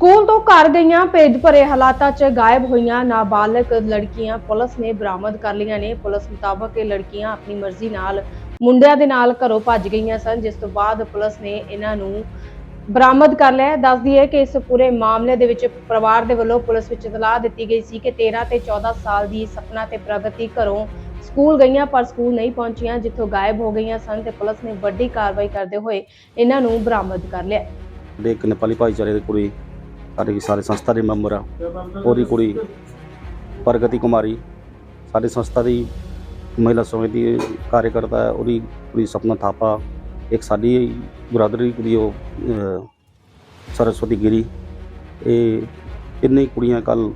School ਤੋਂ ਘਰ ਗਈਆਂ ਭੇਦ ਭਰੇ ਹਾਲਾਤਾਂ 'ਚ ਗਾਇਬ ਹੋਈਆਂ ਨਾਬਾਲਗ ਲੜਕੀਆਂ ਪੁਲਿਸ ਨੇ ਬਰਾਮਦ ਕਰ ਲਈਆਂ ਨੇ ਪੁਲਿਸ ਮੁਤਾਬਕ ਇਹ ਲੜਕੀਆਂ ਆਪਣੀ ਮਰਜ਼ੀ ਨਾਲ ਮੁੰਡਿਆਂ ਦੇ ਨਾਲ ਘਰੋਂ ਭੱਜ ਗਈਆਂ ਸਨ, ਜਿਸ ਤੋਂ ਬਾਅਦ ਪੁਲਿਸ ਨੇ ਇਹਨਾਂ ਨੂੰ ਬਰਾਮਦ ਕਰ ਲਿਆ ਹੈ। ਦੱਸਦੀ ਕਿ ਇਸ ਪੂਰੇ ਮਾਮਲੇ ਦੇ ਵਿੱਚ ਪਰਿਵਾਰ ਦੇ ਵੱਲੋਂ ਪੁਲਿਸ ਵਿੱਚ ਇਤਲਾਹ ਦਿੱਤੀ ਗਈ ਸੀ ਕਿ 13 ਤੇ 14 ਸਾਲ ਦੀ ਸਪਨਾ ਤੇ ਪ੍ਰਗਤੀ ਘਰੋਂ ਸਕੂਲ ਗਈਆਂ, ਪਰ ਸਕੂਲ ਨਹੀਂ ਪਹੁੰਚੀਆਂ, ਜਿੱਥੋਂ ਗਾਇਬ ਹੋ ਗਈਆਂ ਸਨ ਤੇ ਪੁਲਿਸ ਨੇ ਵੱਡੀ ਕਾਰਵਾਈ ਕਰਦੇ ਹੋਏ ਇਹਨਾਂ ਨੂੰ ਬਰਾਮਦ ਕਰ ਲਿਆ ਇੱਕ ਨੇਪਾਲੀ ਭਾਈਚਾਰੇ ਦੀ ਕੁੜੀ ਸਾਡੇ ਸਾਰੇ ਸੰਸਥਾ ਦੇ ਮੈਂਬਰ ਆ ਉਹਦੀ ਕੁੜੀ, ਪ੍ਰਗਤੀ ਕੁਮਾਰੀ, ਸਾਡੀ ਸੰਸਥਾ ਦੀ ਮਹਿਲਾ ਸਮਿਤੀ ਦੀ ਕਾਰਜਕਰਤਾ ਹੈ, ਉਹਦੀ ਕੁੜੀ ਸਪਨਾ ਥਾਪਾ, ਇੱਕ ਸਾਡੀ ਬਰਾਦਰੀ ਕੁੜੀ ਉਹ ਸਰਸਵਤੀ ਗਿਰੀ। ਇਹ ਤਿੰਨੇ ਕੁੜੀਆਂ ਕੱਲ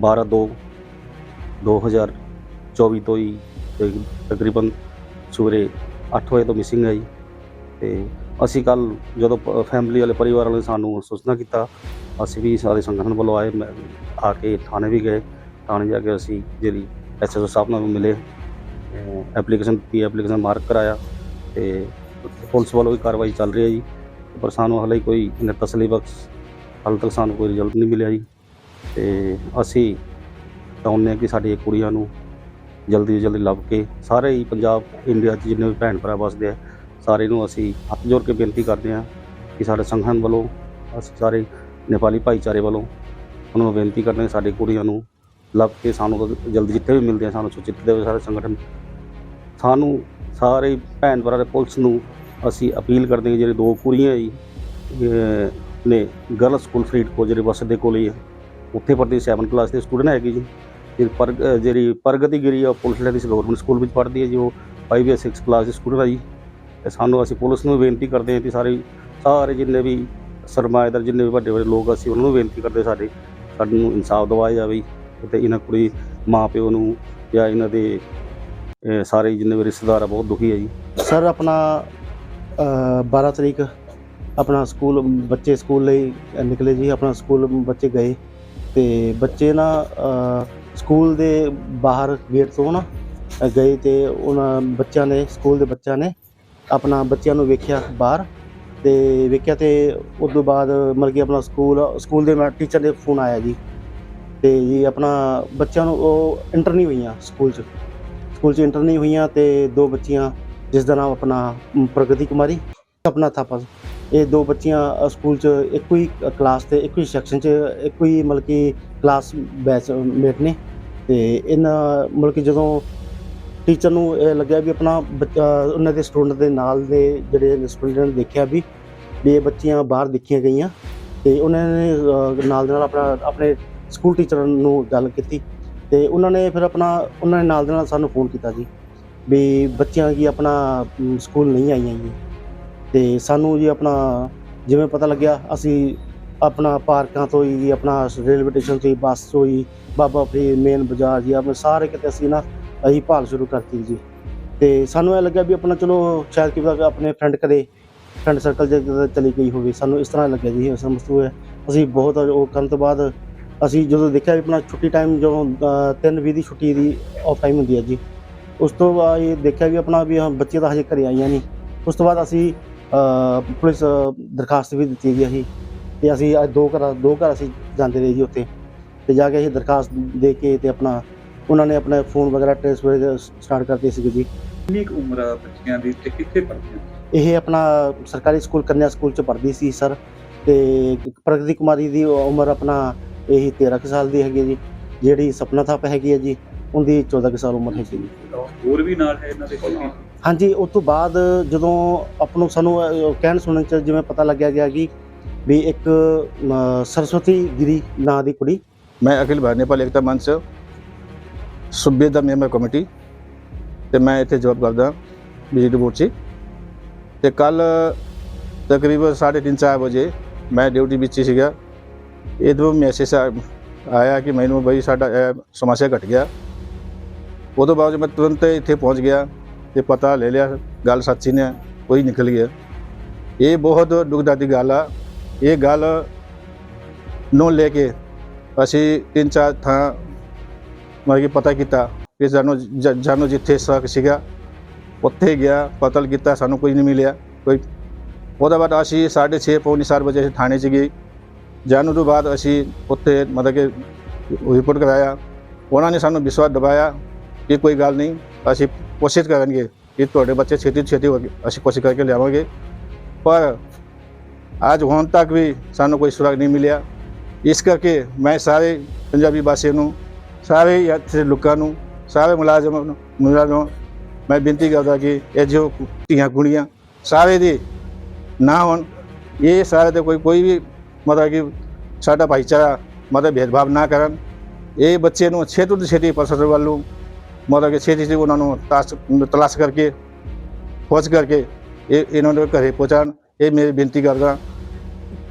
12 2 2024 ਤੋਂ ਹੀ ਤੇ ਤਕਰੀਬਨ ਸਵੇਰੇ 8 ਵਜੇ ਤੋਂ ਮਿਸਿੰਗ ਹੈ ਜੀ ਤੇ ਅਸੀਂ ਕੱਲ ਜਦੋਂ ਫੈਮਿਲੀ ਵਾਲੇ ਪਰਿਵਾਰ ਵਾਲੇ ਸਾਨੂੰ ਸੂਚਨਾ ਕੀਤਾ, ਅਸੀਂ ਵੀ ਸਾਰੇ ਸੰਗਠਨ ਵੱਲੋਂ ਆਏ, ਮੈਂ- ਆ ਕੇ ਥਾਣੇ ਵੀ ਗਏ। ਥਾਣੇ ਜਾ ਕੇ ਅਸੀਂ ਜਿਹੜੀ ਐਸਐਸਓ ਸਾਹਿਬ ਨਾਲ ਮਿਲੇ ਐਪਲੀਕੇਸ਼ਨ ਦਿੱਤੀ ਐਪਲੀਕੇਸ਼ਨ ਮਾਰਕ ਕਰਾਇਆ ਤੇ ਪੁਲਿਸ ਵੱਲੋਂ ਵੀ ਕਾਰਵਾਈ ਚੱਲ ਰਹੀ ਹੈ ਜੀ। ਪਰ ਸਾਨੂੰ ਹਾਲੇ ਕੋਈ ਇੰਨਾ ਤਸਲੀ ਬਖਸ਼ ਹਾਲੇ ਤੱਕ ਸਾਨੂੰ ਕੋਈ ਰਿਜ਼ਲਟ ਨਹੀਂ ਮਿਲਿਆ ਜੀ। ਤੇ ਅਸੀਂ ਚਾਹੁੰਦੇ ਹਾਂ ਕਿ ਸਾਡੀ ਕੁੜੀਆਂ ਨੂੰ ਜਲਦੀ ਤੋਂ ਜਲਦੀ ਲੱਭ ਕੇ ਸਾਰੇ ਹੀ ਪੰਜਾਬ, ਇੰਡੀਆ 'ਚ ਜਿੰਨੇ ਵੀ ਭੈਣ ਭਰਾ ਵਸਦੇ ਆ ਸਾਰੇ ਨੂੰ ਅਸੀਂ ਹੱਥ ਜੋੜ ਕੇ ਬੇਨਤੀ ਕਰਦੇ ਹਾਂ ਕਿ ਸਾਡੇ ਸੰਗਠਨ ਵੱਲੋਂ, ਅਸੀਂ ਸਾਰੇ ਨੇਪਾਲੀ ਭਾਈਚਾਰੇ ਵੱਲੋਂ ਉਹਨਾਂ ਨੂੰ ਬੇਨਤੀ ਕਰਦੇ ਹਾਂ ਸਾਡੇ ਕੁੜੀਆਂ ਨੂੰ ਲੱਭ ਕੇ ਸਾਨੂੰ ਜਲਦੀ ਜਿੱਥੇ ਵੀ ਮਿਲਦੇ ਆ, ਸਾਨੂੰ ਸੂਚਿਤ ਦੇਵੇ ਸਾਰੇ ਸੰਗਠਨ। ਸਾਨੂੰ ਸਾਰੇ ਭੈਣ ਭਰਾ ਦੇ ਪੁਲਿਸ ਨੂੰ ਅਸੀਂ ਅਪੀਲ ਕਰਦੇ ਹਾਂ, ਜਿਹੜੇ ਦੋ ਕੁੜੀਆਂ ਜੀ ਨੇ ਗਰਲ ਸਕੂਲ ਫਰੀਦਕੋਟ ਜਿਹੜੇ ਬੱਸ ਦੇ ਕੋਲ ਹੀ ਹੈ ਉੱਥੇ ਪੜ੍ਹਦੀ 7 ਕਲਾਸ ਦੇ ਸਟੂਡੈਂਟ ਹੈਗੀ ਜੀ। ਜਿਹੜੀ ਪਰ ਜਿਹੜੀ ਪ੍ਰਗਤੀ ਗਿਰੀ ਆ, ਉਹ ਪੁਲਿਸ ਲਾਈਨ ਦੀ ਗਵਰਨਮੈਂਟ ਸਕੂਲ ਵਿੱਚ ਪੜ੍ਹਦੀ ਹੈ ਜੀ, ਉਹ 5 ਜਾਂ 6 ਕਲਾਸ ਦੇ ਸਟੂਡੈਂਟ ਆ ਜੀ। ਤੇ ਸਾਨੂੰ ਅਸੀਂ ਪੁਲਿਸ ਨੂੰ ਬੇਨਤੀ ਕਰਦੇ ਹਾਂ ਕਿ ਸਾਰੇ ਸਾਰੇ ਜਿੰਨੇ ਵੀ ਸਰਮਾਏਦਾਰ ਜਿੰਨੇ ਵੀ ਵੱਡੇ ਵੱਡੇ ਲੋਕ ਅਸੀਂ ਉਹਨਾਂ ਨੂੰ ਬੇਨਤੀ ਕਰਦੇ ਸਾਡੇ ਸਾਨੂੰ ਇਨਸਾਫ ਦਿਵਾਇਆ ਜਾਵੇ ਤੇ ਇਹਨਾਂ ਕੁੜੀ ਮਾਂ ਪਿਓ ਨੂੰ ਜਾਂ ਇਹਨਾਂ ਦੇ ਸਾਰੇ ਜਿੰਨੇ ਵੀ ਰਿਸ਼ਤੇਦਾਰ ਆ ਬਹੁਤ ਦੁਖੀ ਹੈ ਜੀ। ਸਰ ਆਪਣਾ ਅ, 12 ਤਰੀਕ ਆਪਣਾ ਸਕੂਲ ਬੱਚੇ ਸਕੂਲ ਲਈ ਨਿਕਲੇ ਜੀ ਆਪਣਾ ਸਕੂਲ ਬੱਚੇ ਗਏ ਤੇ ਬੱਚੇ ਨਾ ਸਕੂਲ ਦੇ ਬਾਹਰ ਗੇਟ ਤੋਂ ਨਾ ਗਏ ਤੇ ਉਹਨਾਂ ਬੱਚਿਆਂ ਨੇ ਸਕੂਲ ਦੇ ਬੱਚਿਆਂ ਨੇ ਆਪਣਾ ਬੱਚਿਆਂ ਨੂੰ ਵੇਖਿਆ ਬਾਹਰ ਤੇ ਵੇਖਿਆ ਤੇ ਉਸ ਤੋਂ ਬਾਅਦ ਮਤਲਬ ਕਿ ਆਪਣਾ ਸਕੂਲ ਸਕੂਲ ਦੇ ਮੈਂ ਟੀਚਰ ਦੇ ਫੋਨ ਆਇਆ ਜੀ ਤੇ ਜੀ ਆਪਣਾ ਬੱਚਿਆਂ ਨੂੰ ਉਹ ਇੰਟਰ ਨਹੀਂ ਹੋਈਆਂ ਸਕੂਲ 'ਚ। ਸਕੂਲ 'ਚ ਇੰਟਰ ਨਹੀਂ ਹੋਈਆਂ ਤੇ ਦੋ ਬੱਚੀਆਂ ਜਿਸ ਦਾ ਨਾਮ ਆਪਣਾ ਪ੍ਰਗਤੀ ਕੁਮਾਰੀ ਆਪਣਾ ਥਾਪਾ। ਇਹ ਦੋ ਬੱਚੀਆਂ ਸਕੂਲ 'ਚ ਇੱਕੋ ਹੀ ਕਲਾਸ ਤੇ, ਇੱਕੋ ਹੀ ਸੈਕਸ਼ਨ 'ਚ, ਇੱਕੋ ਹੀ ਮਤਲਬ ਕਿ ਕਲਾਸ ਬੈਚ ਮੇਟ ਨੇ ਤੇ ਇਹਨਾਂ ਮਤਲਬ ਕਿ ਜਦੋਂ ਟੀਚਰ ਨੂੰ ਇਹ ਲੱਗਿਆ ਵੀ ਆਪਣਾ ਬੱਚਾ ਉਹਨਾਂ ਦੇ ਸਟੂਡੈਂਟ ਦੇ ਨਾਲ ਦੇ ਜਿਹੜੇ ਸਟੂਡੈਂਟ ਨੇ ਦੇਖਿਆ ਵੀ ਵੀ ਇਹ ਬੱਚੀਆਂ ਬਾਹਰ ਦੇਖੀਆਂ ਗਈਆਂ ਤੇ ਉਹਨਾਂ ਨੇ ਅ, ਨਾਲ ਦੇ ਨਾਲ ਆਪਣਾ ਆਪਣੇ ਸਕੂਲ ਟੀਚਰ ਨੂੰ ਗੱਲ ਕੀਤੀ ਤੇ ਉਹਨਾਂ ਨੇ ਫਿਰ ਆਪਣਾ ਉਹਨਾਂ ਨੇ ਨਾਲ ਦੇ ਨਾਲ ਸਾਨੂੰ ਫੋਨ ਕੀਤਾ ਜੀ ਵੀ ਬੱਚਿਆਂ ਕੀ ਆਪਣਾ ਮ, ਸਕੂਲ ਨਹੀਂ ਆਈਆਂ ਜੀ ਤੇ ਸਾਨੂੰ ਜੀ ਆਪਣਾ ਜਿਵੇਂ ਪਤਾ ਲੱਗਿਆ ਅਸੀਂ ਆਪਣਾ ਪਾਰਕਾਂ ਤੋਂ ਹੀ ਆਪਣਾ ਰੇਲਵੇ ਸਟੇਸ਼ਨ ਤੋਂ ਹੀ ਬੱਸ ਤੋਂ ਹੀ ਬਾਬਾ ਫਰੀਦ ਮੇਨ ਬਾਜ਼ਾਰ ਜੀ ਆਪਣੇ ਸਾਰੇ ਕਿਤੇ ਅਸੀਂ ਨਾ ਅਸੀਂ ਭਾਲ ਸ਼ੁਰੂ ਕਰਤੀ ਜੀ। ਤੇ ਸਾਨੂੰ ਇਹ ਲੱਗਿਆ ਵੀ ਆਪਣਾ ਚਲੋ ਸ਼ਾਇਦ ਕਿ ਆਪਣੇ ਫਰੈਂਡ ਕਦੇ ਫਰੈਂਡ ਸਰਕਲ ਜੇ ਚਲੀ ਗਈ ਹੋਵੇ, ਸਾਨੂੰ ਇਸ ਤਰ੍ਹਾਂ ਲੱਗਿਆ ਜੀ ਮਸਤੂ ਹੈ ਅਸੀਂ ਬਹੁਤ ਉਹ ਕਰਨ ਤੋਂ ਬਾਅਦ ਅਸੀਂ ਜਦੋਂ ਦੇਖਿਆ ਵੀ ਆਪਣਾ ਛੁੱਟੀ ਟਾਈਮ ਜਦੋਂ 3:20 ਦੀ ਛੁੱਟੀ ਦੀ ਆਫ ਟਾਈਮ ਹੁੰਦੀ ਹੈ ਜੀ, ਉਸ ਤੋਂ ਬਾਅਦ ਇਹ ਦੇਖਿਆ ਵੀ ਆਪਣਾ ਵੀ ਹਾਂ ਬੱਚੇ ਤਾਂ ਹਜੇ ਘਰੇ ਆਈਆਂ ਨਹੀਂ। ਉਸ ਤੋਂ ਬਾਅਦ ਅਸੀਂ ਪੁਲਿਸ ਦਰਖਾਸਤ ਵੀ ਦਿੱਤੀ ਗਈ ਅਸੀਂ। ਤੇ ਅਸੀਂ ਅੱਜ ਦੋ ਘਰ ਦੋ ਘਰ ਅਸੀਂ ਜਾਂਦੇ ਰਹੇ ਜੀ ਉੱਥੇ। ਤੇ ਜਾ ਕੇ ਅਸੀਂ ਦਰਖਾਸਤ ਦੇ ਕੇ ਤੇ ਆਪਣਾ ਉਹਨਾਂ ਨੇ ਆਪਣਾ ਫੋਨ ਵਗੈਰਾ ਟ੍ਰੇਸ ਸਟਾਰਟ ਕਰਤੀ ਸੀ ਜੀ। ਕਿੰਨੀ ਉਮਰ ਆ ਬੱਚਿਆਂ ਦੀ ਤੇ ਕਿੱਥੇ ਪੜ੍ਹਦੇ ਇਹ ਆਪਣਾ ਸਰਕਾਰੀ ਸਕੂਲ ਕੰਨਿਆ ਸਕੂਲ ਚ ਪੜ੍ਹਦੀ ਸੀ ਸਰ ਤੇ ਪ੍ਰਗਤੀ ਕੁਮਾਰੀ ਦੀ ਉਮਰ ਆਪਣਾ ਇਹੀ 13 ਸਾਲ ਦੀ ਹੈਗੀ ਜੀ ਜਿਹੜੀ ਸਪਨਾ ਥਾਪ ਹੈਗੀ ਹੈ ਜੀ ਉਹਦੀ 14 ਸਾਲ ਉਮਰ ਹੈਗੀ ਜੀ। ਹੋਰ ਵੀ ਨਾਲ ਹੈ ਇਹਨਾਂ ਦੇ ਹਾਂਜੀ ਉਸ ਤੋਂ ਬਾਅਦ ਜਦੋਂ ਆਪ ਸਾਨੂੰ ਕਹਿਣ ਸੁਣਨ ਚ ਜਿਵੇਂ ਪਤਾ ਲੱਗਿਆ ਗਿਆ ਕਿ ਵੀ ਇੱਕ ਸਰਸਵਤੀ ਗਿਰੀ ਨਾਂ ਦੀ ਕੁੜੀ। ਮੈਂ ਅਖਿਲ ਭਾਰਤ ਨੇਪਾਲ ਏਕਤਾ ਮੰਚ सूबे ਦਾ ਮੈਂਬਰ ਕਮੇਟੀ ਤੇ ਮੈਂ ਇੱਥੇ ਜੌਬ ਕਰਦਾ ਬਿਜਲੀ ਬੋਰਡ 'ਚ ਤੇ ਕੱਲ ਤਕਰੀਬਨ 3:30 4 ਵਜੇ ਮੈਂ ਡਿਊਟੀ ਵਿੱਚ ਹੀ ਸੀਗਾ। ਇਹਦੋਂ ਮੈਸੇਜ ਆਇਆ ਕਿ ਮੈਨੂੰ ਬਈ ਸਾਡਾ ਇਹ ਸਮੱਸਿਆ ਘਟ ਗਿਆ। ਉਹ ਤੋਂ ਬਾਅਦ ਮੈਂ ਤੁਰੰਤ ਇੱਥੇ ਪਹੁੰਚ ਗਿਆ ਤੇ ਪਤਾ ਲੈ ਲਿਆ, ਗੱਲ ਸੱਚੀ ਨੇ, ਕੋਈ ਨਿਕਲ ਗਿਆ। ਇਹ ਬਹੁਤ ਦੁਖਦਾਈ ਗੱਲ ਆ। ਇਹ ਗੱਲ ਨੂੰ ਲੈ ਕੇ ਅਸੀਂ ਤਿੰਨ ਚਾਰ ਥਾਂ ਮਤਲਬ ਕਿ ਪਤਾ ਕੀਤਾ ਕਿ ਜਾਨੋ ਜ- ਜਾਨੋ ਜਿੱਥੇ ਸਕ ਸੀਗਾ, ਉੱਥੇ ਗਿਆ ਪਤਾ ਕੀਤਾ, ਸਾਨੂੰ ਕੋਈ ਨਹੀਂ ਮਿਲਿਆ, ਕੋਈ ਉਹਦੇ ਬਾਅਦ ਅਸੀਂ 6:30 ਪੌਣੇ 4 ਵਜੇ ਅਸੀਂ ਥਾਣੇ 'ਚ ਗਏ। ਜਾਣ ਤੋਂ ਬਾਅਦ ਅਸੀਂ ਉੱਥੇ ਮਤਲਬ ਕਿ ਰਿਪੋਰਟ ਕਰਾਇਆ। ਉਹਨਾਂ ਨੇ ਸਾਨੂੰ ਵਿਸ਼ਵਾਸ ਦਿਵਾਇਆ ਕਿ ਕੋਈ ਗੱਲ ਨਹੀਂ, ਅਸੀਂ ਕੋਸ਼ਿਸ਼ ਕਰਾਂਗੇ ਕਿ ਤੁਹਾਡੇ ਬੱਚੇ ਛੇਤੀ ਤੋਂ ਛੇਤੀ ਹੋ ਕੇ ਅਸੀਂ ਕੋਸ਼ਿਸ਼ ਕਰਕੇ ਲਿਆਵਾਂਗੇ। ਪਰ ਅੱਜ ਹੁਣ ਤੱਕ ਵੀ ਸਾਨੂੰ ਕੋਈ ਸੁਰਾਗ ਨਹੀਂ ਮਿਲਿਆ। ਇਸ ਕਰਕੇ ਮੈਂ ਸਾਰੇ ਪੰਜਾਬੀ ਵਾਸੀਆਂ ਨੂੰ ਸਾਰੇ ਇੱਥੇ ਲੋਕਾਂ ਨੂੰ, ਸਾਰੇ ਮੁਲਾਜ਼ਮਾਂ ਨੂੰ, ਮੁਲਾਜ਼ਮ ਮੈਂ ਬੇਨਤੀ ਕਰਦਾ ਕਿ ਇਹ ਜੋ ਧੀਆਂ ਕੁੜੀਆਂ ਸਾਰੇ ਦੇ ਨਾ ਹੋਣ, ਇਹ ਸਾਰੇ ਤੇ ਕੋਈ ਕੋਈ ਵੀ ਮਤਲਬ ਕਿ ਸਾਡਾ ਭਾਈਚਾਰਾ ਮਤਲਬ ਭੇਦਭਾਵ ਨਾ ਕਰਨ। ਇਹ ਬੱਚੇ ਨੂੰ ਛੇਤੀ ਤੋਂ ਛੇਤੀ ਪ੍ਰਸ਼ਾਸਨ ਵੱਲੋਂ ਮਤਲਬ ਕਿ ਛੇਤੀ ਛੇਤੀ ਉਹਨਾਂ ਨੂੰ ਤਾਸ ਤਲਾਸ਼ ਕਰਕੇ ਖੋਜ ਕਰਕੇ ਇਹ ਇਹਨਾਂ ਦੇ ਘਰੇ ਪਹੁੰਚਾਉਣ, ਇਹ ਮੇਰੀ ਬੇਨਤੀ ਕਰਦਾ।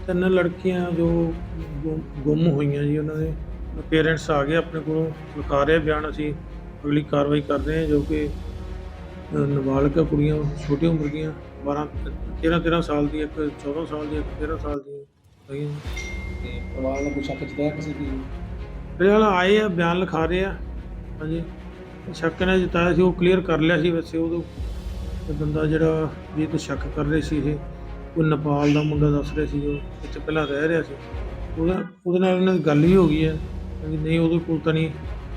ਤਿੰਨ ਲੜਕੀਆਂ ਜੋ ਗੁੰਮ ਹੋਈਆਂ ਜੀ ਉਹਨਾਂ ਦੇ। ਪੇਰੈਂਟਸ ਆ ਗਏ ਆਪਣੇ ਕੋਲੋਂ ਲਿਖਾ ਰਹੇ ਬਿਆਨ ਅਸੀਂ ਅਗਲੀ ਕਾਰਵਾਈ ਕਰ ਰਹੇ ਹਾਂ ਜੋ ਕਿ ਨਾਬਾਲਗ ਕੁੜੀਆਂ ਛੋਟੀ ਉਮਰ ਦੀਆਂ 12 13 13 ਸਾਲ ਦੀ ਇੱਕ 14 ਸਾਲ ਦੀ ਇੱਕ 13 ਸਾਲ ਦੀ ਹੈਗੀਆਂ ਤੇ ਪਰਿਵਾਰ ਨੂੰ ਕੋਈ ਸ਼ੱਕ ਜਤਾਇਆ ਕਿਸੇ ਦੀ ਫਿਲਹਾਲ ਆਏ ਆ ਬਿਆਨ ਲਿਖਾ ਰਹੇ ਆ ਹਾਂਜੀ। ਸ਼ੱਕ ਨੇ ਜਿਤਾਇਆ ਸੀ ਉਹ ਕਲੀਅਰ ਕਰ ਲਿਆ ਸੀ ਵੈਸੇ ਉਦੋਂ ਬੰਦਾ ਜਿਹੜਾ ਵੀ ਤੇ ਸ਼ੱਕ ਕਰ ਰਹੇ ਸੀ ਇਹ ਉਹ ਨੇਪਾਲ ਦਾ ਮੁੰਡਾ ਦੱਸ ਰਿਹਾ ਸੀ ਜੋ ਇੱਥੇ ਪਹਿਲਾਂ ਰਹਿ ਰਿਹਾ ਸੀ। ਉਹਦਾ ਉਹਦੇ ਨਾਲ ਇਹਨਾਂ ਦੀ ਗੱਲ ਹੀ ਹੋ ਗਈ ਹੈ। ਕਹਿੰਦੀ ਨਹੀਂ ਉਹਦੇ ਕੋਲ ਤਾਂ ਨਹੀਂ